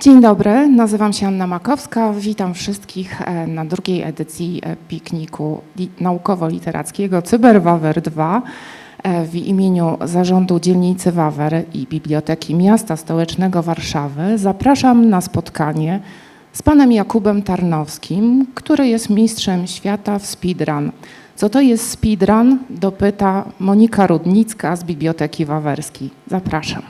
Dzień dobry, nazywam się Anna Makowska. Witam wszystkich e, na drugiej edycji e, pikniku li- naukowo-literackiego Cyberwawer 2. E, W imieniu Zarządu Dzielnicy Wawer i Biblioteki Miasta Stołecznego Warszawy zapraszam na spotkanie z panem Jakubem Tarnowskim, który jest mistrzem świata w speedrun. Co to jest speedrun? Dopyta Monika Rudnicka z Biblioteki Wawerskiej. Zapraszam.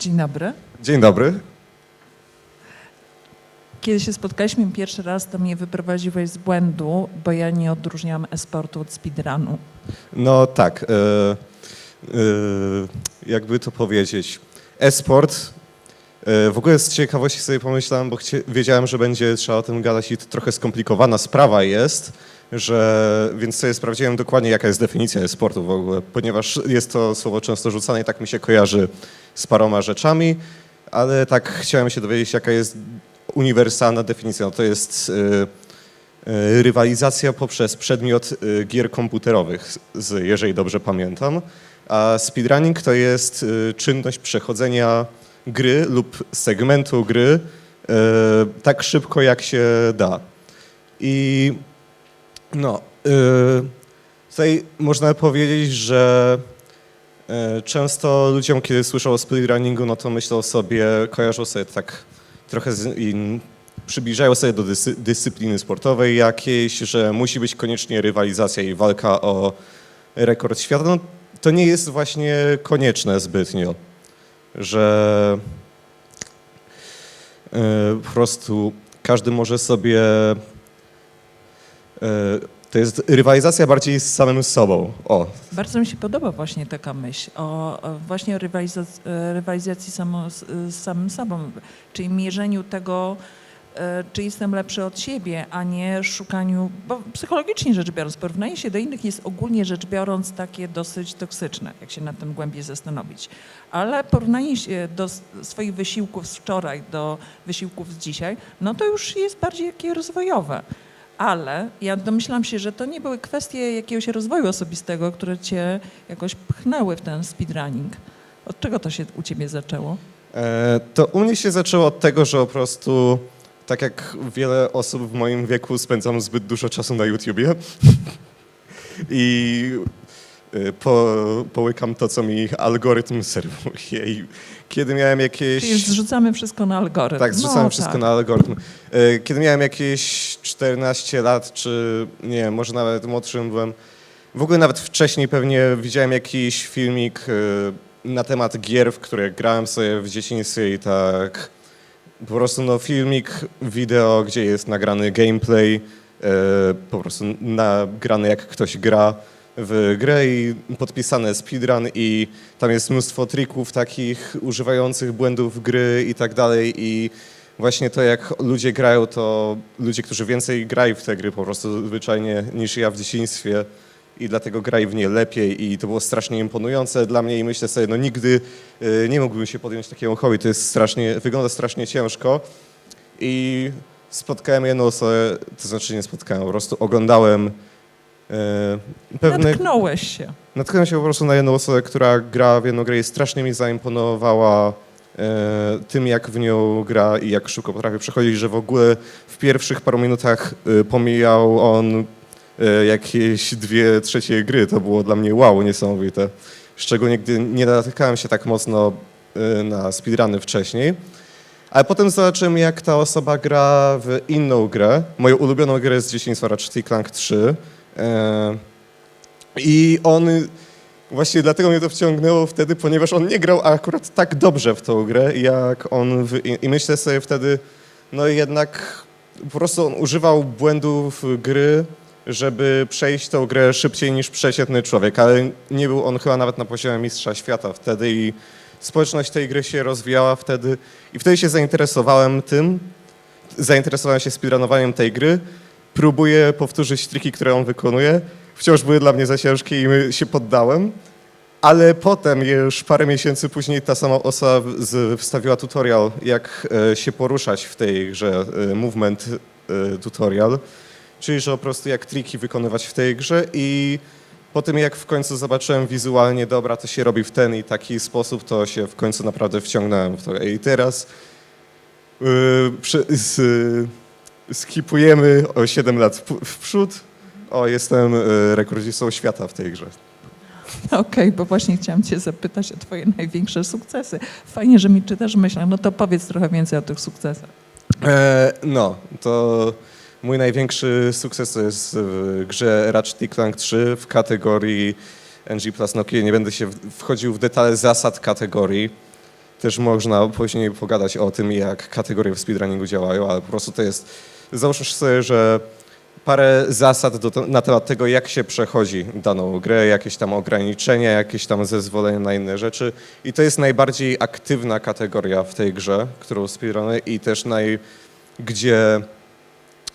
Dzień dobry. Dzień dobry. Kiedy się spotkaliśmy pierwszy raz, to mnie wyprowadziłeś z błędu, bo ja nie odróżniałam e-sportu od speedrunu. No tak, e, e, jakby to powiedzieć, e-sport. E, w ogóle z ciekawości sobie pomyślałem, bo wiedziałem, że będzie trzeba o tym gadać i to trochę skomplikowana sprawa jest, że, więc sobie sprawdziłem dokładnie, jaka jest definicja e-sportu w ogóle, ponieważ jest to słowo często rzucane i tak mi się kojarzy z paroma rzeczami, ale tak chciałem się dowiedzieć, jaka jest uniwersalna definicja. No to jest e, e, rywalizacja poprzez przedmiot e, gier komputerowych, z, jeżeli dobrze pamiętam. A speedrunning to jest czynność przechodzenia gry lub segmentu gry tak szybko, jak się da. I no, e, tutaj można powiedzieć, że e, często ludziom, kiedy słyszą o speedrunningu, no to myślą sobie, kojarzą sobie tak trochę z, i przybliżają sobie do dysy, dyscypliny sportowej jakiejś, że musi być koniecznie rywalizacja i walka o rekord świata. No, to nie jest właśnie konieczne zbytnio, że e, po prostu każdy może sobie. To jest rywalizacja bardziej z samym sobą. O, Bardzo mi się podoba właśnie taka myśl o, o właśnie rywalizac- rywalizacji samo, z, samym sobą, czyli mierzeniu tego, e, czy jestem lepszy od siebie, a nie szukaniu, bo psychologicznie rzecz biorąc, porównanie się do innych jest ogólnie rzecz biorąc takie dosyć toksyczne, jak się nad tym głębiej zastanowić. Ale porównanie się do swoich wysiłków z wczoraj do wysiłków z dzisiaj, no to już jest bardziej takie rozwojowe. Ale ja domyślam się, że to nie były kwestie jakiegoś rozwoju osobistego, które cię jakoś pchnęły w ten speedrunning. Od czego to się u ciebie zaczęło? E, To u mnie się zaczęło od tego, że po prostu, tak jak wiele osób w moim wieku, spędzam zbyt dużo czasu na YouTubie i po, połykam to, co mi algorytm serwuje. I kiedy miałem jakieś... Czyli zrzucamy wszystko na algorytm. Tak, zrzucałem no, wszystko tak. na algorytm. E, Kiedy miałem jakieś 14 lat, czy nie wiem, może nawet młodszym byłem, w ogóle nawet wcześniej pewnie widziałem jakiś filmik e, na temat gier, w które grałem sobie w dzieciństwie i tak po prostu no filmik, wideo, gdzie jest nagrany gameplay, po prostu nagrany jak ktoś gra w grę i podpisane speedrun i tam jest mnóstwo trików takich używających błędów gry i tak dalej i właśnie to jak ludzie grają, to ludzie, którzy więcej grają w te gry po prostu zwyczajnie niż ja w dzieciństwie i dlatego grali w nie lepiej i to było strasznie imponujące dla mnie i myślę sobie, no nigdy y, nie mógłbym się podjąć takiego hobby, to jest strasznie, wygląda strasznie ciężko i spotkałem jedną osobę, to znaczy nie spotkałem, po prostu oglądałem y, pewne... Natknąłeś się. Natknąłem się po prostu na jedną osobę, która gra w jedną grę i strasznie mi zaimponowała e, tym, jak w nią gra i jak szybko potrafi przechodzić, że w ogóle w pierwszych paru minutach e, pomijał on e, jakieś dwie trzecie gry. To było dla mnie wow, niesamowite. Szczególnie gdy nie natykałem się tak mocno e, na speedruny wcześniej. Ale potem zobaczyłem, jak ta osoba gra w inną grę. Moją ulubioną grę z dzieciństwa, Ratchet Clank 3. E, i on właśnie dlatego mnie to wciągnęło wtedy, ponieważ on nie grał akurat tak dobrze w tą grę, jak on. W, i, myślę sobie wtedy, no jednak po prostu on używał błędów gry, żeby przejść tą grę szybciej niż przeciętny człowiek, ale nie był on chyba nawet na poziomie mistrza świata wtedy i społeczność tej gry się rozwijała wtedy i wtedy się zainteresowałem tym, zainteresowałem się speedrunowaniem tej gry, próbuję powtórzyć triki, które on wykonuje, wciąż były dla mnie za ciężkie i się poddałem. Ale potem, już parę miesięcy później, ta sama z, wstawiła tutorial, jak e, się poruszać w tej grze, e, movement e, tutorial, czyli że po prostu jak triki wykonywać w tej grze i po tym jak w końcu zobaczyłem wizualnie, dobra, to się robi w ten i taki sposób, to się w końcu naprawdę wciągnąłem w to. I teraz yy, przy, z, skipujemy o 7 lat w, w przód. O, jestem yy, rekordzistą świata w tej grze. Okej, bo właśnie chciałam cię zapytać o twoje największe sukcesy. Fajnie, że mi czytasz myślę. No to powiedz trochę więcej o tych sukcesach. E, no, to mój największy sukces to jest w grze Ratchet Clank 3 w kategorii NG Plus Nokia. Nie będę się w- wchodził w detale zasad kategorii. Też można później pogadać o tym, jak kategorie w speedrunningu działają, ale po prostu to jest, załóżmy sobie, że parę zasad do, na temat tego, jak się przechodzi daną grę, jakieś tam ograniczenia, jakieś tam zezwolenia na inne rzeczy. I to jest najbardziej aktywna kategoria w tej grze, którą speedrunuję i też naj, gdzie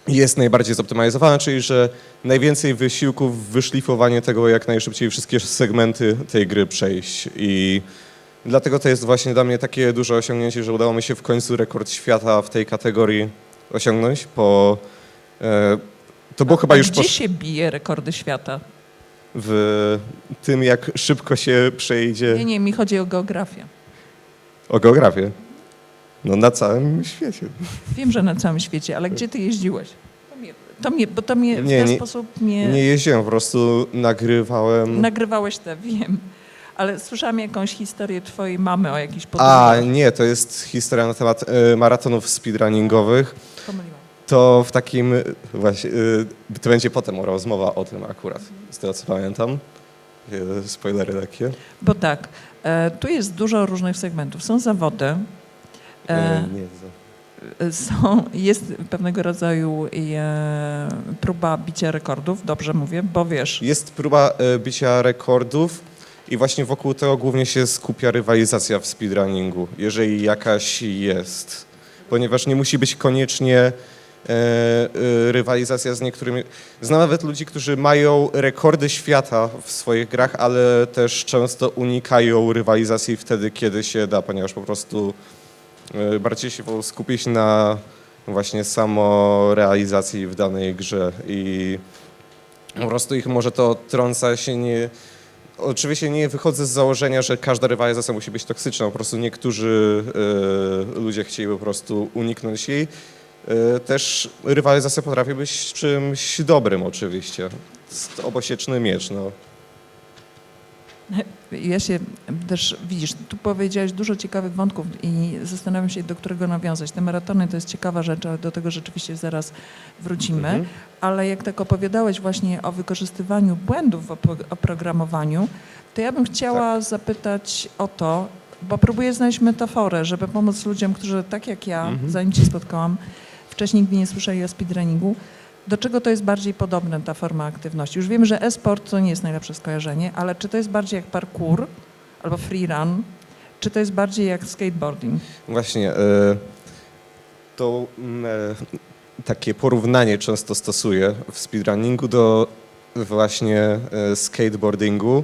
jest najbardziej zoptymalizowana, czyli że najwięcej wysiłku w wyszlifowanie tego, jak najszybciej wszystkie segmenty tej gry przejść. I dlatego to jest właśnie dla mnie takie duże osiągnięcie, że udało mi się w końcu rekord świata w tej kategorii osiągnąć, po... E, to było chyba już Gdzie po, się bije rekordy świata? w tym, jak szybko się przejdzie Nie, nie, mi chodzi o geografię. o geografię. No na całym świecie. Wiem, że na całym świecie, ale gdzie ty jeździłeś? To mnie, to mnie, bo to mnie w Nie, ten nie- sposób mnie... Nie jeździłem, po prostu nagrywałem... Nagrywałeś te, wiem. Ale słyszałam jakąś historię twojej mamy o jakiejś A, podróży. nie, to jest historia na temat e, maratonów speedrunningowych. Pomyliłam. To w takim, e, właśnie, e, to będzie potem rozmowa o tym akurat, z tego co pamiętam. Spoilery lekkie. Bo tak, e, tu jest dużo różnych segmentów. Są zawody, E, e, nie, są, jest pewnego rodzaju e, próba bicia rekordów, dobrze mówię, bo wiesz, Jest próba e, bicia rekordów i właśnie wokół tego głównie się skupia rywalizacja w speedrunningu, jeżeli jakaś jest. Ponieważ nie musi być koniecznie e, e, rywalizacja z niektórymi. Znam nawet ludzi, którzy mają rekordy świata w swoich grach, ale też często unikają rywalizacji wtedy, kiedy się da, ponieważ po prostu e, bardziej się skupić na właśnie samorealizacji w danej grze i po prostu ich może to trąca się nie... Oczywiście nie wychodzę z założenia, że każda rywalizacja musi być toksyczna. Po prostu niektórzy e, ludzie chcieli po prostu uniknąć jej. E, też rywalizacja potrafi być czymś dobrym oczywiście. Jest obosieczny miecz, no. ja się też, widzisz, tu powiedziałeś dużo ciekawych wątków i zastanawiam się, do którego nawiązać. Te maratony to jest ciekawa rzecz, ale do tego rzeczywiście zaraz wrócimy. Mhm. Ale jak tak opowiadałeś właśnie o wykorzystywaniu błędów w opro- oprogramowaniu, to ja bym chciała Tak. zapytać o to, bo próbuję znaleźć metaforę, żeby pomóc ludziom, którzy tak jak ja, Mhm. zanim cię spotkałam, wcześniej nigdy nie słyszeli o speedrunningu, do czego to jest bardziej podobne ta forma aktywności? Już wiem, że e-sport to nie jest najlepsze skojarzenie, ale czy to jest bardziej jak parkour albo freerun, czy to jest bardziej jak skateboarding? Właśnie, e, to mm, e, takie porównanie często stosuję w speedrunningu do właśnie e, skateboardingu,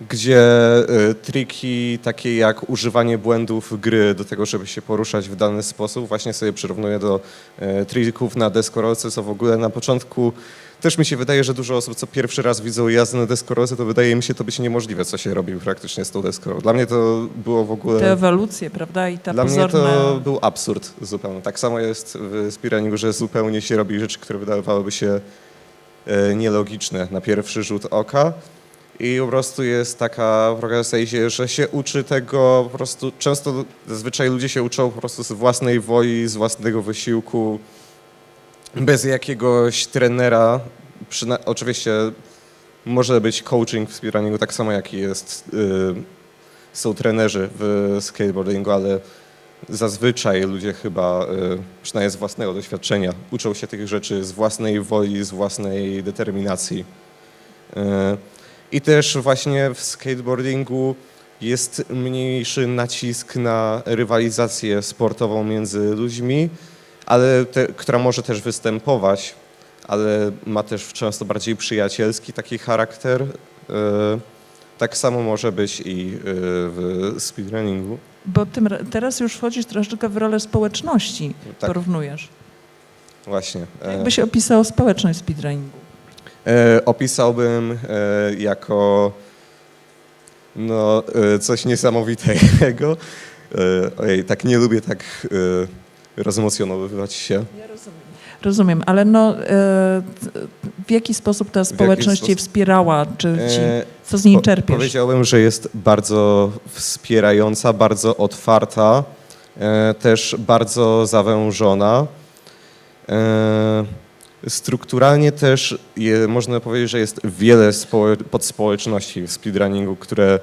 gdzie e, triki takie jak używanie błędów gry do tego, żeby się poruszać w dany sposób, właśnie sobie przyrównuję do e, trików na deskorolce, co w ogóle na początku też mi się wydaje, że dużo osób, co pierwszy raz widzą jazdę na deskorolce, to wydaje mi się to być niemożliwe, co się robi praktycznie z tą deskorolką. Dla mnie to było w ogóle... Te ewolucje, prawda? I ta Dla pozorna... mnie to był absurd zupełnie. Tak samo jest w speedrunningu, że zupełnie się robi rzeczy, które wydawałyby się e, nielogiczne na pierwszy rzut oka. I po prostu jest taka progresja, że się uczy tego po prostu, często zazwyczaj ludzie się uczą po prostu z własnej woli, z własnego wysiłku, bez jakiegoś trenera. Przyna- oczywiście może być coaching w speedrunningu tak samo jak jest, y, są trenerzy w skateboardingu, ale zazwyczaj ludzie chyba, y, przynajmniej z własnego doświadczenia, uczą się tych rzeczy z własnej woli, z własnej determinacji. Y, I też właśnie w skateboardingu jest mniejszy nacisk na rywalizację sportową między ludźmi, ale te, która może też występować, ale ma też często bardziej przyjacielski taki charakter. Y, Tak samo może być i y, w speedrunningu. Bo tym, ra- teraz już wchodzisz troszeczkę w rolę społeczności, Tak, porównujesz. właśnie. E, Jakby się opisało społeczność speedrunningu? E, opisałbym e, jako no, e, coś niesamowitego. Ojej, tak nie lubię tak rozemocjonowywać się. Ja rozumiem. Rozumiem, ale no, w jaki sposób ta społeczność cię wspierała? Czy ci, co z niej czerpiesz? Powiedziałbym, że jest bardzo wspierająca, bardzo otwarta, też bardzo zawężona. Strukturalnie też je, można powiedzieć, że jest wiele podspołeczności w speedrunningu, które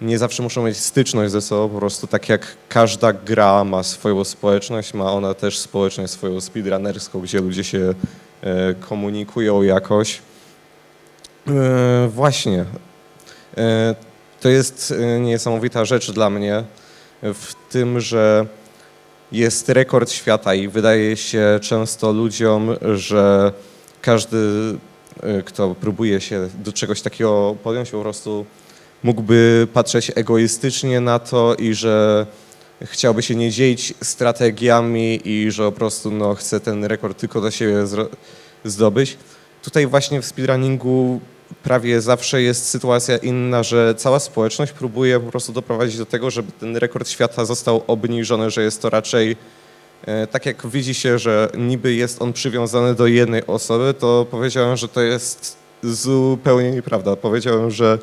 nie zawsze muszą mieć styczność ze sobą, po prostu tak jak każda gra ma swoją społeczność, ma ona też społeczność swoją speedrunnerską, gdzie ludzie się e, komunikują jakoś. E, właśnie, E, To jest e, niesamowita rzecz dla mnie w tym, że jest rekord świata i wydaje się często ludziom, że każdy, e, kto próbuje się do czegoś takiego podjąć, po prostu mógłby patrzeć egoistycznie na to i że chciałby się nie dzielić strategiami i że po prostu no, chce ten rekord tylko do siebie zdobyć. Tutaj właśnie w speedrunningu prawie zawsze jest sytuacja inna, że cała społeczność próbuje po prostu doprowadzić do tego, żeby ten rekord świata został obniżony, że jest to raczej e, tak jak widzi się, że niby jest on przywiązany do jednej osoby, to powiedziałem, że to jest zupełnie nieprawda. Powiedziałem, że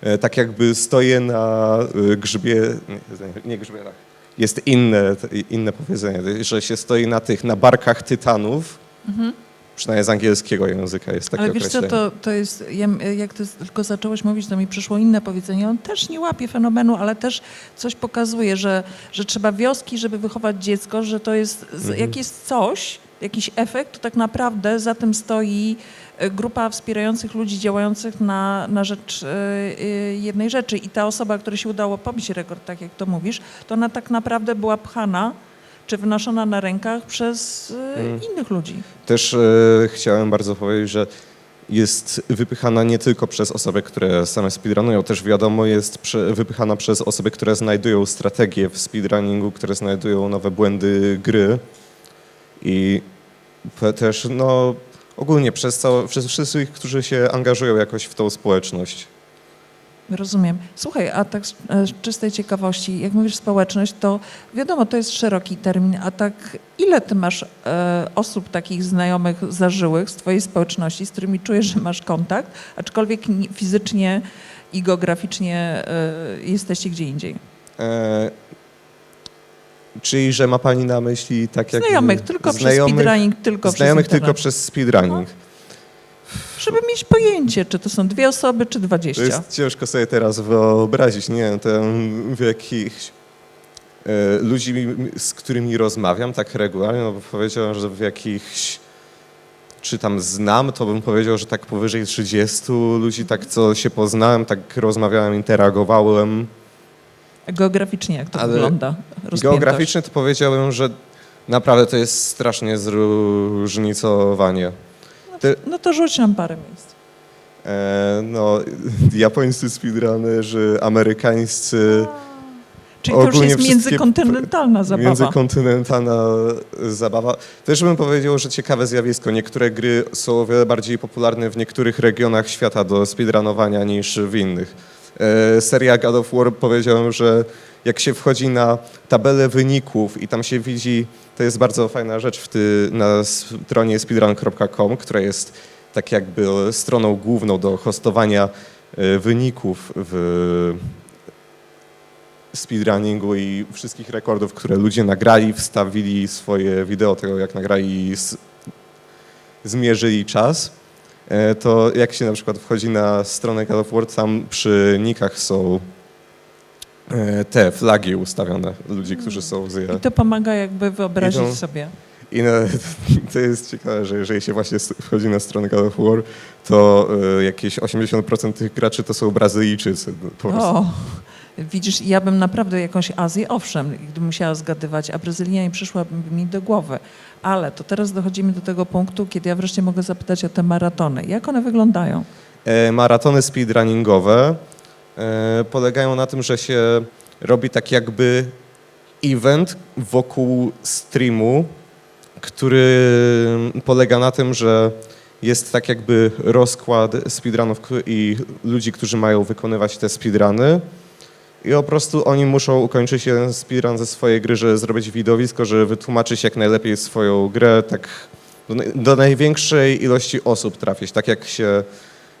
e, tak jakby stoję na e, grzbie, nie, nie grzbietach, jest inne, inne powiedzenie, że się stoi na tych, na barkach tytanów, przynajmniej z angielskiego języka jest takie Ale wiesz co, to, to jest, ja, jak ty tylko zacząłeś mówić, to mi przyszło inne powiedzenie. On też nie łapie fenomenu, ale też coś pokazuje, że, że trzeba wioski, żeby wychować dziecko, że to jest, Mhm. jak jest coś, jakiś efekt, to tak naprawdę za tym stoi e, grupa wspierających ludzi działających na, na rzecz e, jednej rzeczy. I ta osoba, której się udało pobić rekord, tak jak to mówisz, to ona tak naprawdę była pchana czy wynoszona na rękach przez e, Mm. innych ludzi. Też e, chciałem bardzo powiedzieć, że jest wypychana nie tylko przez osoby, które same speedrunują, też wiadomo jest prze, wypychana przez osoby, które znajdują strategie w speedrunningu, które znajdują nowe błędy gry i też no ogólnie przez, całe, przez wszystkich, którzy się angażują jakoś w tą społeczność. Rozumiem. Słuchaj, a tak z e, z czystej ciekawości, jak mówisz społeczność, to wiadomo, to jest szeroki termin, a tak ile ty masz e, osób takich znajomych, zażyłych z twojej społeczności, z którymi czujesz, że masz kontakt, aczkolwiek ni- fizycznie i geograficznie e, jesteście gdzie indziej? E, czyli, że ma Pani na myśli tak jak... Znajomych, tylko przez znajomych, speedrunning, tylko Znajomych przez tylko internet. przez speedrunning. Żeby mieć pojęcie, czy to są dwie osoby, czy To dwadzieścia. jest ciężko sobie teraz wyobrazić, nie wiem, w jakichś e, ludzi, z którymi rozmawiam tak regularnie, no bo powiedziałem, że w jakichś, czy tam znam, to bym powiedział, że tak powyżej 30 ludzi, tak co się poznałem, tak rozmawiałem, interagowałem. Geograficznie jak to Ale wygląda? Rozpiętość. Geograficznie to powiedziałem, że naprawdę to jest strasznie zróżnicowanie. Ty, No to rzuć nam parę miejsc. e, no, japońscy speedrunnerzy, amerykańscy, Czyli to już jest międzykontynentalna zabawa. Międzykontynentalna zabawa. Też bym powiedział, że ciekawe zjawisko. Niektóre gry są o wiele bardziej popularne w niektórych regionach świata do speedrunowania niż w innych. E, seria God of War powiedziałem, że jak się wchodzi na tabelę wyników i tam się widzi, to jest bardzo fajna rzecz w ty, na stronie speedrun.com, która jest tak jakby stroną główną do hostowania e, wyników w speedrunningu i wszystkich rekordów, które ludzie nagrali, wstawili swoje wideo tego, jak nagrali i zmierzyli czas, e, to jak się na przykład wchodzi na stronę God of War, tam przy nikach są te flagi ustawione ludzi, którzy są z I to pomaga jakby wyobrazić Idą- sobie. i no, to jest ciekawe, że jeżeli się właśnie wchodzi na stronę God of War, to e, jakieś 80% tych graczy to są Brazylijczycy. Po prostu. O, widzisz, ja bym naprawdę jakąś Azję, owszem, gdybym musiała zgadywać, a Brazylia nie przyszła mi do głowy. Ale to teraz dochodzimy do tego punktu, kiedy ja wreszcie mogę zapytać o te maratony. Jak one wyglądają? E, maratony speedrunningowe e, polegają na tym, że się robi tak jakby event wokół streamu, który polega na tym, że jest tak jakby rozkład speedrunów i ludzi, którzy mają wykonywać te speedruny. I po prostu oni muszą ukończyć jeden speedrun ze swojej gry, żeby zrobić widowisko, żeby wytłumaczyć jak najlepiej swoją grę, tak do, do największej ilości osób trafić. Tak jak się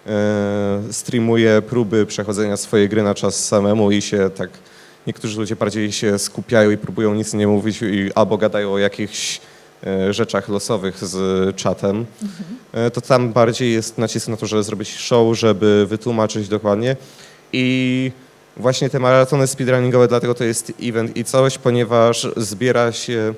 e, streamuje próby przechodzenia swojej gry na czas samemu i się tak niektórzy ludzie bardziej się skupiają i próbują nic nie mówić i albo gadają o jakichś e, rzeczach losowych z czatem, e, to tam bardziej jest nacisk na to, żeby zrobić show, żeby wytłumaczyć dokładnie. I właśnie te maratony speedrunningowe, dlatego to jest event i coś, ponieważ zbiera się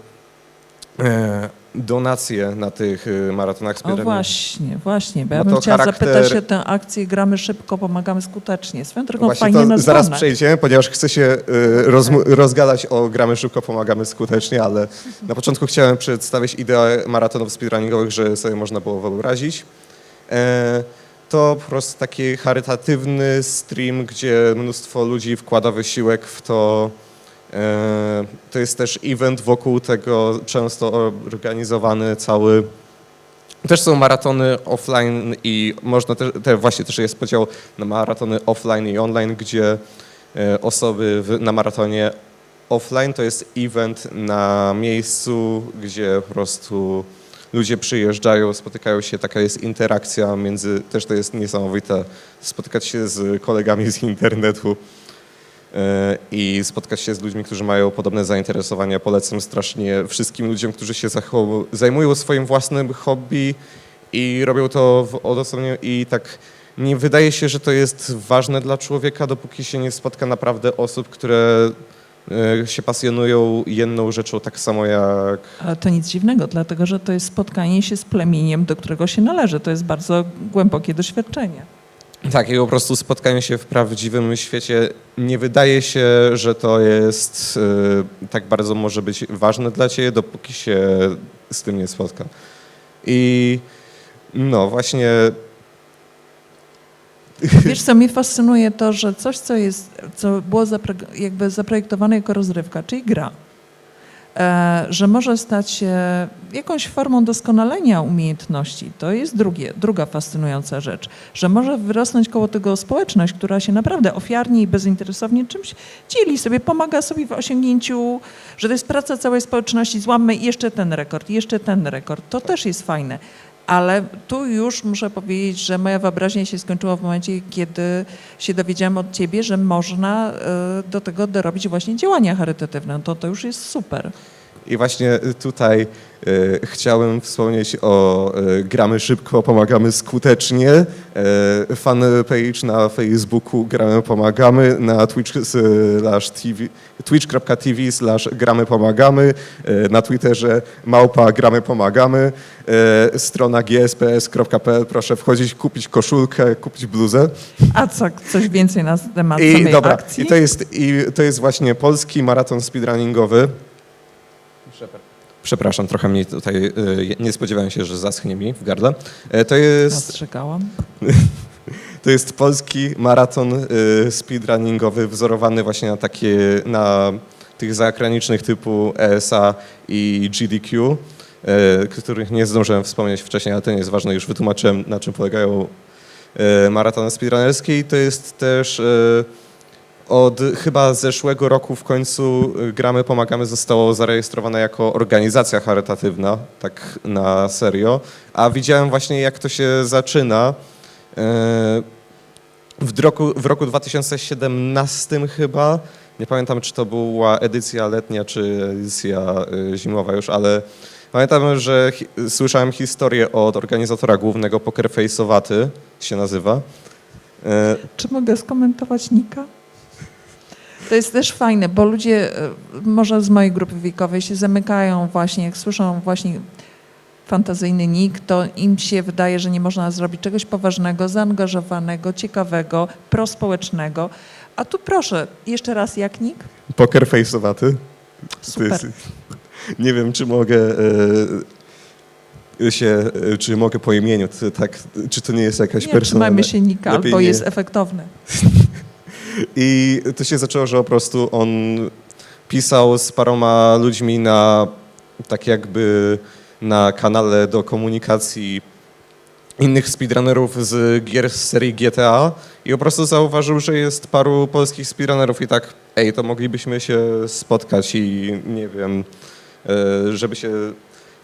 donacje na tych e, maratonach O właśnie, właśnie, bo ja Ma bym to chciała charakter- zapytać się tę akcję Gramy szybko, pomagamy skutecznie. Swoją drogą Właśnie fajnie to zaraz przejdziemy, ponieważ chcę się y, rozmu- rozgadać o gramy szybko, pomagamy skutecznie, ale na początku chciałem przedstawić ideę maratonów speedrunningowych, że sobie można było wyobrazić. E, to po prostu taki charytatywny stream, gdzie mnóstwo ludzi wkłada wysiłek w to. E, to jest też event wokół tego, często organizowany cały też są maratony offline i można też, te właśnie też jest podział na maratony offline i online, gdzie e, osoby w, na maratonie offline to jest event na miejscu, gdzie po prostu ludzie przyjeżdżają, spotykają się, taka jest interakcja między, też to jest niesamowite, spotykać się z kolegami z internetu i spotkać się z ludźmi, którzy mają podobne zainteresowania. Polecam strasznie wszystkim ludziom, którzy się zajmują swoim własnym hobby i robią to w odosobnieniu i tak nie wydaje się, że to jest ważne dla człowieka, dopóki się nie spotka naprawdę osób, które e, się pasjonują jedną rzeczą tak samo jak Ale to nic dziwnego, dlatego że to jest spotkanie się z plemieniem, do którego się należy. To jest bardzo głębokie doświadczenie. Tak, i po prostu spotkanie się w prawdziwym świecie nie wydaje się, że to jest e, tak bardzo może być ważne dla ciebie, dopóki się z tym nie spotka. I no właśnie Wiesz co, mnie fascynuje to, że coś, co jest, co było jakby zaprojektowane jako rozrywka, czyli gra, że może stać się jakąś formą doskonalenia umiejętności, to jest drugie, druga fascynująca rzecz, że może wyrosnąć koło tego społeczność, która się naprawdę ofiarnie i bezinteresownie czymś dzieli sobie, pomaga sobie w osiągnięciu, że to jest praca całej społeczności, złammy jeszcze ten rekord, jeszcze ten rekord, to też jest fajne. Ale tu już muszę powiedzieć, że moja wyobraźnia się skończyła w momencie, kiedy się dowiedziałam od ciebie, że można e, do tego dorobić właśnie działania charytatywne. To, to już jest super. I właśnie tutaj e, chciałem wspomnieć o e, Gramy Szybko, Pomagamy Skutecznie, e, fanpage na Facebooku Gramy Pomagamy, na Twitch slash TV, twitch.tv slash Gramy Pomagamy, na Twitterze Małpa Gramy Pomagamy, strona gsps.pl, proszę wchodzić, kupić koszulkę, kupić bluzę. A co, coś więcej na temat I samej dobra, akcji? i to jest, i to jest właśnie polski maraton speedrunningowy. Przepraszam, trochę mnie tutaj, y, nie spodziewałem się, że zaschnie mi w gardle. E, To jest, Zastrzegałam. to jest polski maraton y, speedrunningowy wzorowany właśnie na takie, na tych zagranicznych typu ESA i GDQ, e, których nie zdążyłem wspomnieć wcześniej, ale to nie jest ważne, już wytłumaczyłem na czym polegają e, maratony speedrunnerskie i to jest też od chyba zeszłego roku w końcu y, Gramy Pomagamy zostało zarejestrowane jako organizacja charytatywna, tak na serio, a widziałem właśnie jak to się zaczyna. E, W roku, w roku 2017 chyba, nie pamiętam czy to była edycja letnia czy edycja y, zimowa już, ale pamiętam, że hi- słyszałem historię od organizatora głównego Poker Face'owaty się nazywa. Czy mogę skomentować Nika? To jest też fajne, bo ludzie e, może z mojej grupy wiekowej się zamykają właśnie, jak słyszą właśnie fantazyjny nick, to im się wydaje, że nie można zrobić czegoś poważnego, zaangażowanego, ciekawego, prospołecznego. A tu proszę, jeszcze raz jak nick? Poker face'owaty. Super. jest- Nie wiem, czy mogę e, się, e, czy mogę po imieniu, tak, czy to nie jest jakaś Nie personalna. trzymajmy się nika, bo nie. jest efektowny. I to się zaczęło, że po prostu on pisał z paroma ludźmi na tak jakby na kanale do komunikacji innych speedrunnerów z gier z serii GTA i po prostu zauważył, że jest paru polskich speedrunnerów i tak, ej, to moglibyśmy się spotkać i nie wiem, e, żeby się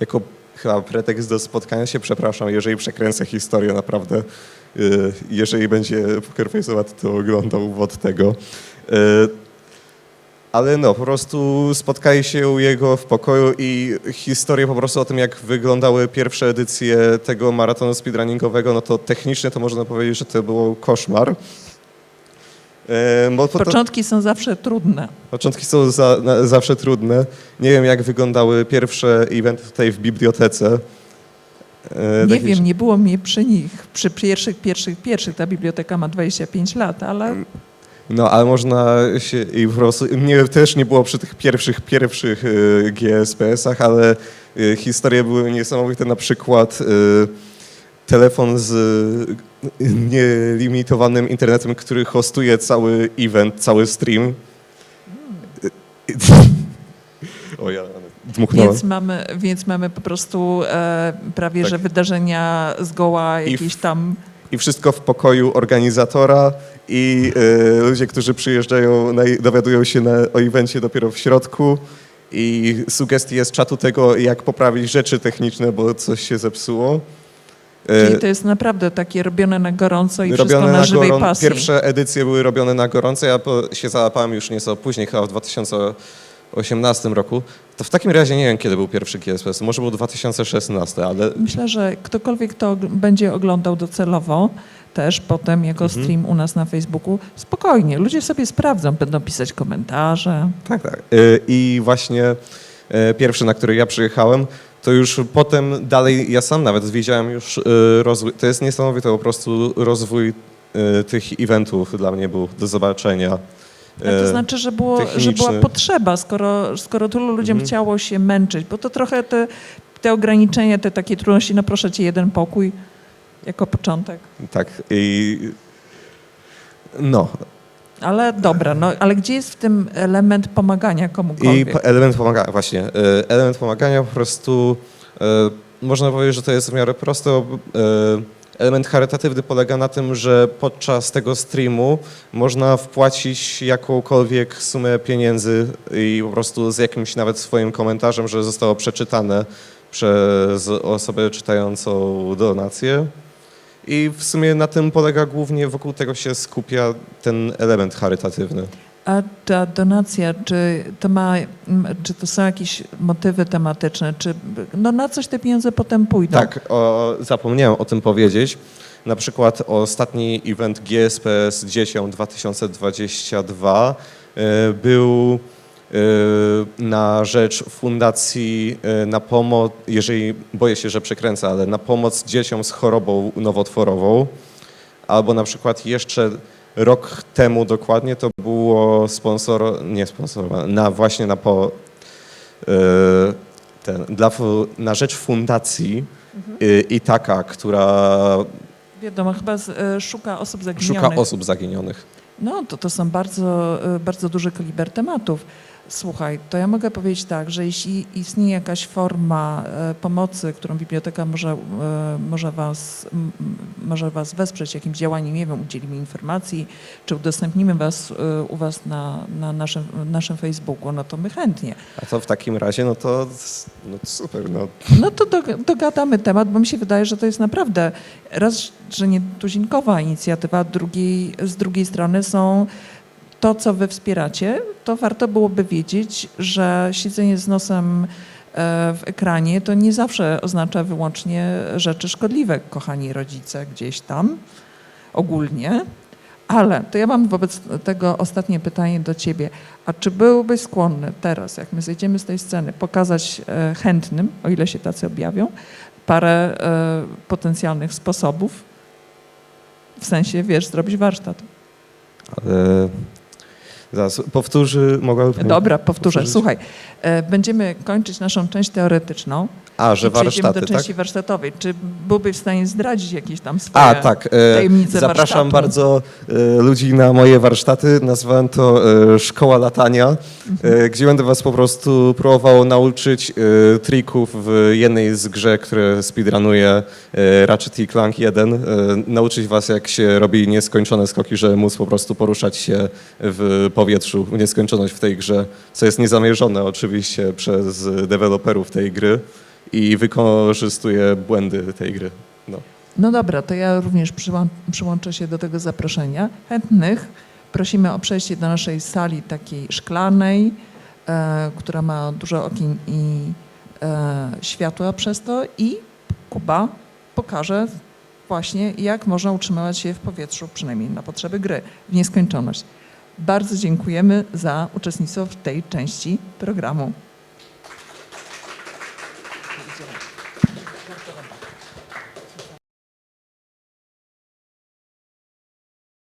jako chyba pretekst do spotkania się, przepraszam, jeżeli przekręcę historię naprawdę, jeżeli będzie Pokerface'owa, to oglądał od tego. E, ale no, po prostu spotkali się u jego w pokoju i historię po prostu o tym, jak wyglądały pierwsze edycje tego maratonu speedrunningowego, no to technicznie to można powiedzieć, że to był koszmar. E, bo to- Początki są zawsze trudne. Początki są za, na, zawsze trudne. Nie wiem, jak wyglądały pierwsze eventy tutaj w bibliotece. E, Nie tak wiem, nie było mnie przy nich, przy pierwszych, pierwszych, pierwszych. Ta biblioteka ma 25 lat, ale No, ale można się i po prostu, mnie też nie było przy tych pierwszych, pierwszych y, GSPS-ach, ale y, historie były niesamowite, na przykład y, telefon z y, nielimitowanym internetem, który hostuje cały event, cały stream. O ja, dmuchnąłem. więc mamy, więc mamy po prostu e, prawie, Tak. że wydarzenia zgoła jakieś tam... I wszystko w pokoju organizatora i y, ludzie, którzy przyjeżdżają, na, dowiadują się na, o evencie dopiero w środku i sugestie z czatu tego, jak poprawić rzeczy techniczne, bo coś się zepsuło. Czyli to jest naprawdę takie robione na gorąco i wszystko robione na, na żywej pasji. Pierwsze edycje były robione na gorąco, ja się załapałem już nieco później, chyba w 2018 roku. To w takim razie nie wiem, kiedy był pierwszy GSPS, może był 2016, ale Myślę, że ktokolwiek to będzie oglądał docelowo, też potem jako Mhm. stream u nas na Facebooku, spokojnie, ludzie sobie sprawdzą, będą pisać komentarze. Tak, tak. Y, I właśnie y, pierwszy, na który ja przyjechałem, to już potem dalej, ja sam nawet widziałem już y, rozwój. To jest niesamowite, po prostu rozwój tych eventów dla mnie był do zobaczenia. Ale to znaczy, że, było, że była potrzeba, skoro, skoro tylu ludziom Mhm. chciało się męczyć, bo to trochę te, te ograniczenia, te takie trudności, no proszę cię, jeden pokój jako początek. Tak. I no. Ale dobra, no ale gdzie jest w tym element pomagania I komukolwiek? po- element pomagania, właśnie. y, Element pomagania po prostu y, można powiedzieć, że to jest w miarę prosto. Element charytatywny polega na tym, że podczas tego streamu można wpłacić jakąkolwiek sumę pieniędzy i po prostu z jakimś nawet swoim komentarzem, że zostało przeczytane przez osobę czytającą donację. I w sumie na tym polega głównie, wokół tego się skupia ten element charytatywny. A ta donacja, czy to ma, czy to są jakieś motywy tematyczne, czy no na coś te pieniądze potem pójdą? Tak, o, zapomniałem o tym powiedzieć. Na przykład ostatni event GSPS 10 2022 e, był e, na rzecz fundacji e, na pomoc, jeżeli boję się, że przekręcę, ale na pomoc dzieciom z chorobą nowotworową. Albo na przykład jeszcze rok temu dokładnie to było sponsor, nie sponsorowane, na właśnie na po, e, ten, dla, na rzecz fundacji y, Itaka, która Wiadomo, chyba z, e, szuka osób zaginionych. szuka osób zaginionych. No to to są bardzo, bardzo duży kaliber tematów. Słuchaj, to ja mogę powiedzieć tak, że jeśli istnieje jakaś forma e, pomocy, którą biblioteka może, e, może, was, może was wesprzeć jakimś działaniem, nie wiem, udzielimy informacji, czy udostępnimy was e, u was na, na naszym, naszym Facebooku, no to my chętnie. A to w takim razie, no to no to super. No. No to dog- dogadamy temat, bo mi się wydaje, że to jest naprawdę raz, że nie tuzinkowa inicjatywa, a drugiej, z drugiej strony są to, co wy wspieracie, to warto byłoby wiedzieć, że siedzenie z nosem e, w ekranie to nie zawsze oznacza wyłącznie rzeczy szkodliwe, kochani rodzice, gdzieś tam ogólnie. Ale to ja mam wobec tego ostatnie pytanie do ciebie. A czy byłbyś skłonny teraz, jak my zejdziemy z tej sceny, pokazać e, chętnym, o ile się tacy objawią, parę e, potencjalnych sposobów? W sensie, wiesz, zrobić warsztat. Ale zaraz powtórzy, Dobra, powtórzę. Słuchaj, e, będziemy kończyć naszą część teoretyczną. A, że I warsztaty, do tak? części warsztatowej. Czy byłby w stanie zdradzić jakieś tam swoje A, tak. e, tajemnice Zapraszam warsztatu? bardzo e, ludzi na moje warsztaty. Nazwałem to e, Szkoła Latania, e, gdzie będę was po prostu próbował nauczyć trików w jednej z grze, które speedrunuje Ratchet i Clank 1. E, Nauczyć was, jak się robi nieskończone skoki, żeby móc po prostu poruszać się w powietrzu w nieskończoność w tej grze, co jest niezamierzone oczywiście przez deweloperów tej gry i wykorzystuje błędy tej gry. No. No dobra, to ja również przyłą- przyłączę się do tego zaproszenia. Chętnych prosimy o przejście do naszej sali takiej szklanej, e, która ma dużo okien i e, światła przez to i Kuba pokaże właśnie, jak można utrzymywać się w powietrzu, przynajmniej na potrzeby gry, w nieskończoność. Bardzo dziękujemy za uczestnictwo w tej części programu.